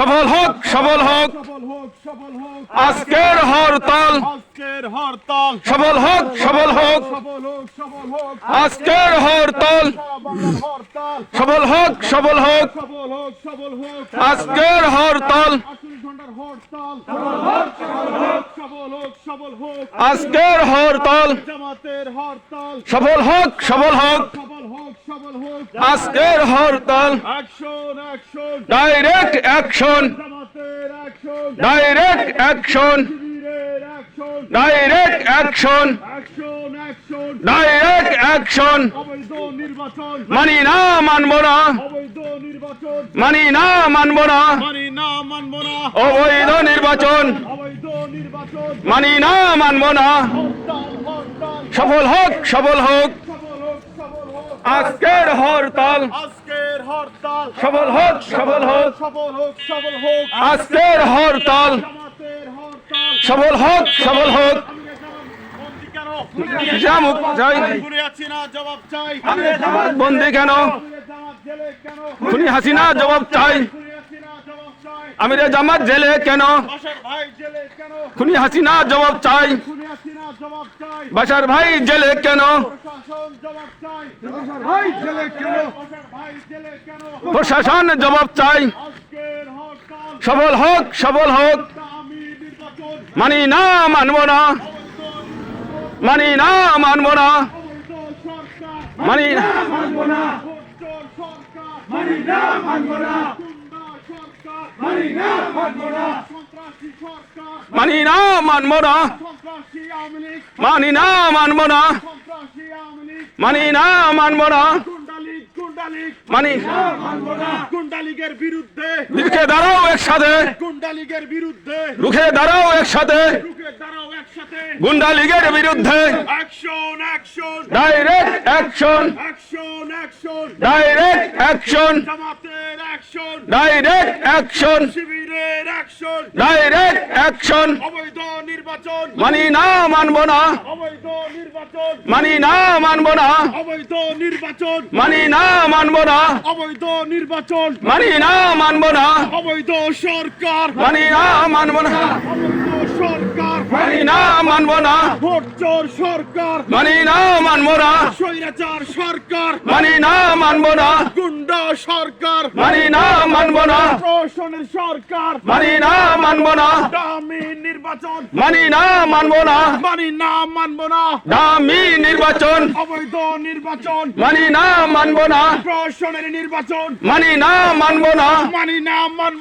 সফল হোক সফল হোক। আজকের হরতাল। সফল হোক সফল হোক। আজকের হরতাল। সফল হোক সফল হোক। আজকের হরতাল। আজকের হরতাল। সফল হোক সফল হোক। আজকের হরতাল direct action direct action direct action direct action মানি না মানব না। মানি না মানব না। মানি না মানব না। অবৈধ নির্বাচন। মানি না মানব না। সফল হোক সফল হোক। আজকের হরতাল। আজকের হরতাল। সফল হোক সফল হোক। সফল হোক সফল হোক। আজকের হরতাল। সফল হোক সফল হোক। বন্দি কেন? খুনি হাসিনা জবাব চাই। আমিরে জামাত জেলে কেন? খুনি হাসিনা জবাব চাই। বাসার ভাই জেলে কেন? প্রশাসন জবাব চাই। সফল হোক সফল হোক। মানি না মানব না। মানি না মানব না। মানি না মানব না। মানি না মানব না। মানি না মানব না। মানি না, মানব না। মানি না, মানব না। মানি না, মানব না। মানি মানব না। গুন্ডা লীগের বিরুদ্ধে রুখে দাঁড়াও একসাথে। গুন্ডা বিরুদ্ধে রুখে দাঁড়াও একসাথে। রুখে দাঁড়াও একসাথে গুন্ডা লীগের বিরুদ্ধে। Action action direct action action action direct action জামাতের ডাইরেক্ট অ্যাকশন অবৈধ নির্বাচন! মানি না মানব না। অবৈধ মানি না মানব না অবৈধ নির্বাচন মানি না মানব না অবৈধ নির্বাচন মানি না মানব না অবৈধ সরকার মানি না মানব না সরকার মানি না মানব না ভোটচোর সরকার মানি না মানব না স্বৈরাচার সরকার মানি না মানব না গুন্ডা সরকার মানি না মানব না প্রশাসনের সরকার মানি না মানব না দামি নির্বাচন মানি না মানব না মানি না মানব না দামি নির্বাচন। অবৈধ নির্বাচন। মানি না মানব না। প্রশাসনের নির্বাচন। মানি না মানব না। মানি না মানব